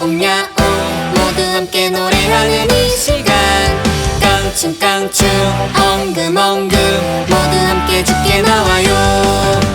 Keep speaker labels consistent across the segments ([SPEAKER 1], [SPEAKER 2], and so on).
[SPEAKER 1] 야옹야옹. 모두 함께 노래하는 이 시간. 깡충깡충 엉금엉금. 모두 함께 죽게 나와요.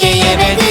[SPEAKER 1] Türkiye ve